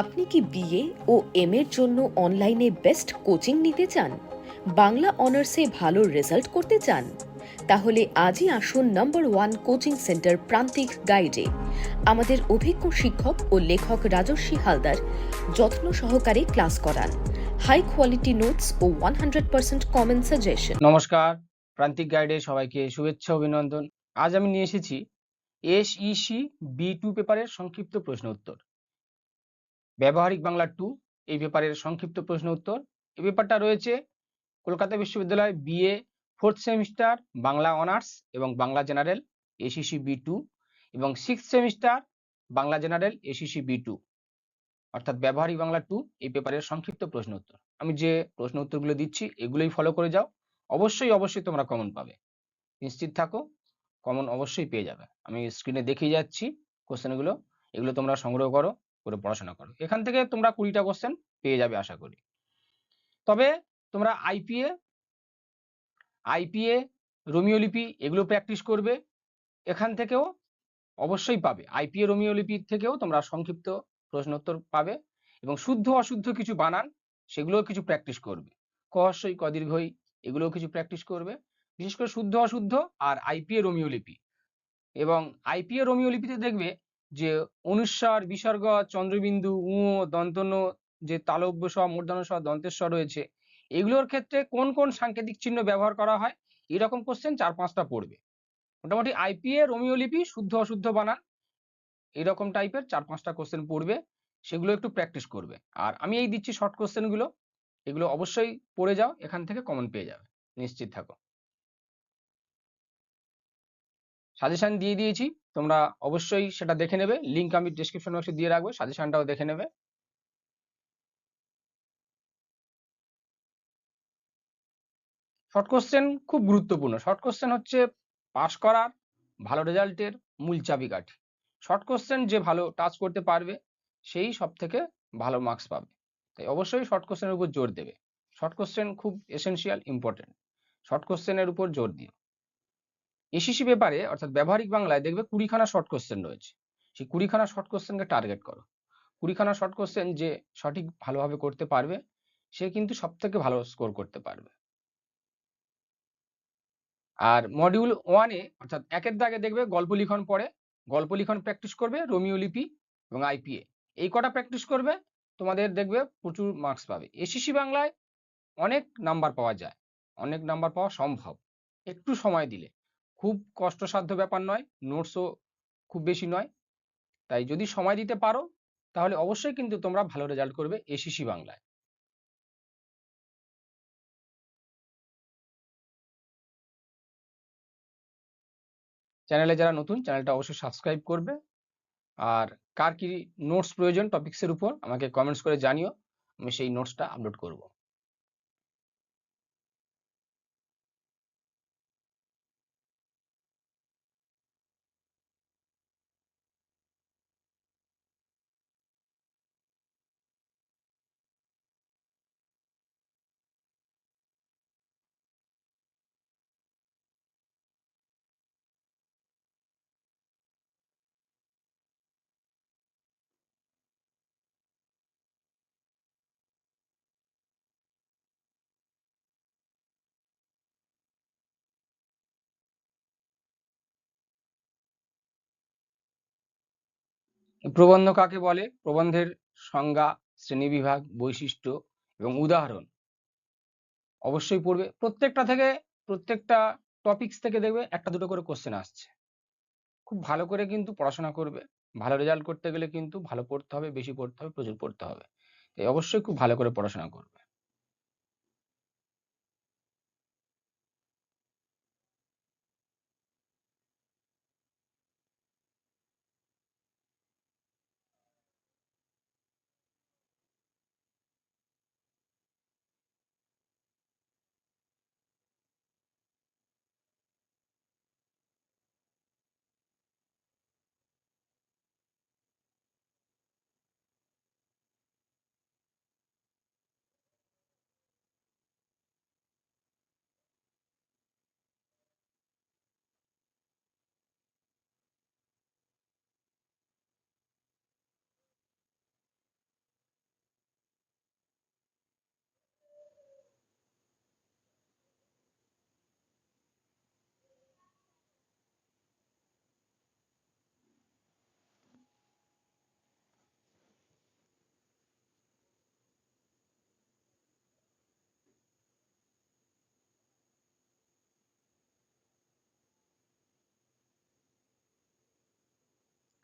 আপনি কি বিএ ও এম এর জন্য অনলাইনে বেস্ট কোচিং নিতে চান? বাংলা অনার্সে ভালো রেজাল্ট করতে চান? তাহলে আজই আসুন নম্বর ওয়ান কোচিং সেন্টার প্রান্তিক গাইডে। আমাদের অভিজ্ঞ শিক্ষক ও লেখক রাজস্বী হালদার যত্ন সহকারে ক্লাস করান। হাই কোয়ালিটি নোটস ও one hundred percent common suggestion. নমস্কার, প্রান্তিক গাইডে সবাইকে শুভেচ্ছা, অভিনন্দন। আজ আমি নিয়ে এসেছি এস এসইসি বি টু পেপারের সংক্ষিপ্ত প্রশ্ন উত্তর ব্যবহারিক বাংলা টু এই পেপারের সংক্ষিপ্ত প্রশ্ন উত্তর। এই পেপারটা রয়েছে, কলকাতা বিশ্ববিদ্যালয় BA fourth semester Bangla honours এবং Bangla general ACC B two এবং six semester Bangla general ACC B two অর্থাৎ ব্যবহারিক বাংলা টু এই পেপারের সংক্ষিপ্ত প্রশ্ন উত্তর। আমি যে প্রশ্ন উত্তরগুলো দিচ্ছি, এগুলোই ফলো করে যাও। অবশ্যই অবশ্যই তোমরা কমন পাবে। নিশ্চিত থাকো কমন অবশ্যই পেয়ে যাবে। আমি স্ক্রিনে দেখিয়ে যাচ্ছি কোশ্চেনগুলো এগুলো তোমরা সংগ্রহ করো। করে পড়াশোনা করো। এখান থেকে তোমরা কুড়িটা কোশ্চেন পেয়ে যাবে আশা করি। তবে তোমরা আইপিএ আইপিএ রোমিওলিপি এগুলো প্র্যাকটিস করবে। এখান থেকেও অবশ্যই পাবে। আইপিএ রোমিওলিপি থেকেও তোমরা সংক্ষিপ্ত প্রশ্নোত্তর পাবে এবং শুদ্ধ অশুদ্ধ কিছু বানান সেগুলোও কিছু প্র্যাকটিস করবে। কহস্যই কদীর্ঘই এগুলোও কিছু প্র্যাকটিস করবে। বিশেষ করে শুদ্ধ অশুদ্ধ আর আইপিএ রোমিওলিপি এবং আইপিএ রোমিওলিপিতে দেখবে যে অনুস্বার বিসর্গ, চন্দ্রবিন্দু, উ, দন্তন্য, যে তালব্য স্ব, মূর্ধন্য স্ব দন্তেশ্বর রয়েছে, এগুলোর ক্ষেত্রে কোন কোন সাংকেতিক চিহ্ন ব্যবহার করা হয়? এরকম কোশ্চেন চার পাঁচটা পড়বে। মোটামুটি আইপিএ রোমিও লিপি, শুদ্ধ অশুদ্ধ বানান, এরকম টাইপের চার পাঁচটা কোশ্চেন পড়বে, সেগুলো একটু প্র্যাকটিস করবে। আর আমি এই দিচ্ছি শর্ট কোশ্চেনগুলো এগুলো অবশ্যই পড়ে যাও, এখান থেকে কমন পেয়ে যাবে, নিশ্চিত থাকো। সাজেশন দিয়ে দিয়েছি। তোমরা অবশ্যই সেটা দেখে নেবে। লিঙ্ক আমি ডিসক্রিপশন বক্সে দিয়ে রাখব সাজেশনটাও দেখে নেবে। শর্ট কোশ্চেন খুব গুরুত্বপূর্ণ। শর্ট কোশ্চেন হচ্ছে পাস করার ভালো রেজাল্টের মূল চাবিকাঠি। শর্ট কোশ্চেন যে ভালো টাচ করতে পারবে, সেই সব থেকে ভালো মার্কস পাবে। তাই অবশ্যই শর্ট কোশ্চেনের উপর জোর দেবে। শর্ট কোশ্চেন খুব এসেনশিয়াল ইম্পর্টেন্ট শর্ট কোশ্চেনের উপর জোর দিও। এসিসি পেপারে অর্থাৎ ব্যবহারিক বাংলায় দেখবে কুড়িখানা শর্ট কোশ্চেন রয়েছে। সেই কুড়িখানা শর্ট কোশ্চেনকে টার্গেট করো। কুড়িখানা শর্ট কোশ্চেন যে সঠিক ভালোভাবে করতে পারবে, সে কিন্তু সব থেকে ভালো স্কোর করতে পারবে। আর মডিউল ওয়ানে অর্থাৎ একের দাগে দেখবে গল্প লিখন পড়ে, গল্প লিখন প্র্যাকটিস করবে রোমিও লিপি এবং আইপিএ এই কটা প্র্যাকটিস করবে, তোমাদের দেখবে প্রচুর মার্কস পাবে। এসিসি বাংলায় অনেক নাম্বার পাওয়া যায়, অনেক নাম্বার পাওয়া সম্ভব। একটু সময় দিলে। খুব কষ্টসাধ্য ব্যাপার নয় নোটসও খুব বেশি নয়। তাই যদি সময় দিতে পারো, তাহলে অবশ্যই কিন্তু তোমরা ভালো রেজাল্ট করবে এসিসি বাংলায়। চ্যানেলে যারা নতুন, চ্যানেলটা অবশ্যই সাবস্ক্রাইব করবে। আর কার কি নোটস প্রয়োজন টপিক্সের উপর, আমাকে কমেন্টস করে জানিও, আমি সেই নোটসটা আপলোড করব। প্রবন্ধ কাকে বলে? প্রবন্ধের সংজ্ঞা, শ্রেণীবিভাগ, বৈশিষ্ট্য এবং উদাহরণ। অবশ্যই পড়বে। প্রত্যেকটা থেকে প্রত্যেকটা টপিকস থেকে দেখবে একটা দুটো করে কোশ্চেন আসছে। খুব ভালো করে কিন্তু পড়াশোনা করবে। ভালো রেজাল্ট করতে গেলে কিন্তু ভালো পড়তে হবে, বেশি পড়তে হবে, প্রচুর পড়তে হবে। তাই অবশ্যই খুব ভালো করে পড়াশোনা করবে।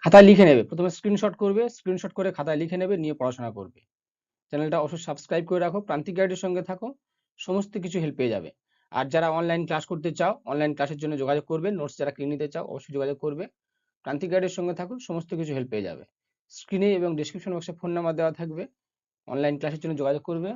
খাতায় লিখে নেবে। প্রথমে স্ক্রিনশট করবে স্ক্রিনশট করে খাতায় লিখে নেবে, নিয়ে পড়াশোনা করবে। চ্যানেলটা অবশ্যই সাবস্ক্রাইব করে রাখো, প্রান্তিক গাইডের সঙ্গে থাকো, সমস্ত কিছু হেল্প পেয়ে যাবে। আর যারা অনলাইন ক্লাস করতে চাও অনলাইন ক্লাসের জন্য যোগাযোগ করবে নোটস যারা কিনে নিতে চাও, অবশ্যই যোগাযোগ করবে। প্রান্তিক গাইডের সঙ্গে থাকো, সমস্ত কিছু হেল্প পেয়ে যাবে। স্ক্রিনে এবং ডিসক্রিপশন বক্সে ফোন নাম্বার দেওয়া থাকবে। অনলাইন ক্লাসের জন্য যোগাযোগ করবে।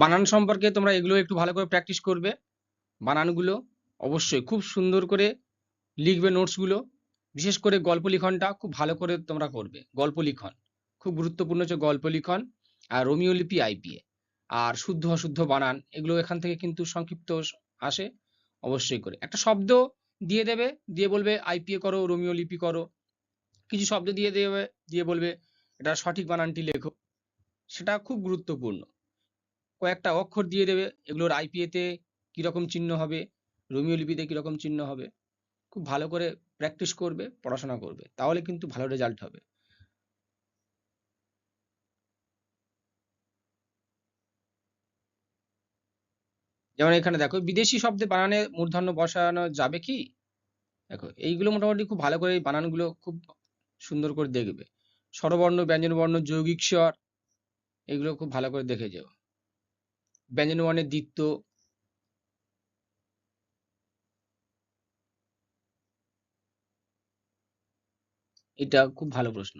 বানান সম্পর্কে তোমরা এগুলো একটু ভালো করে প্র্যাকটিস করবে। বানানগুলো অবশ্যই খুব সুন্দর করে লিখবে নোটসগুলো বিশেষ করে গল্প লিখনটা খুব ভালো করে তোমরা করবে। গল্প লিখন, খুব গুরুত্বপূর্ণ হচ্ছে গল্প লিখন আর রোমিও লিপি আইপিএ আর শুদ্ধ অশুদ্ধ বানান, এগুলো এখান থেকে কিন্তু সংক্ষিপ্ত আসে অবশ্যই করে। একটা শব্দ দিয়ে দেবে, দিয়ে বলবে আইপিএ করো, রোমিও লিপি করো। কিছু শব্দ দিয়ে দেবে, দিয়ে বলবে এটা সঠিক বানানটি লেখো। সেটা খুব গুরুত্বপূর্ণ। কয়েকটা অক্ষর দিয়ে দেবে, এগুলোর আইপিএ তে কীরকম চিহ্ন হবে, রোমিও লিপিতে কীরকম চিহ্ন হবে, খুব ভালো করে প্র্যাকটিস করবে, পড়াশোনা করবে, তাহলে কিন্তু ভালো রেজাল্ট হবে। যেমন এখানে দেখো, বিদেশি শব্দে বানানে মূর্ধন্য বসানো যাবে কি? দেখো, এইগুলো মোটামুটি খুব ভালো করে এই বানানগুলো খুব সুন্দর করে দেখবে। স্বরবর্ণ, ব্যঞ্জনবর্ণ, যৌগিক স্বর, এগুলো খুব ভালো করে দেখে যাও। ব্যঞ্জনবর্ণের দ্বিত্ব। এটা খুব ভালো প্রশ্ন।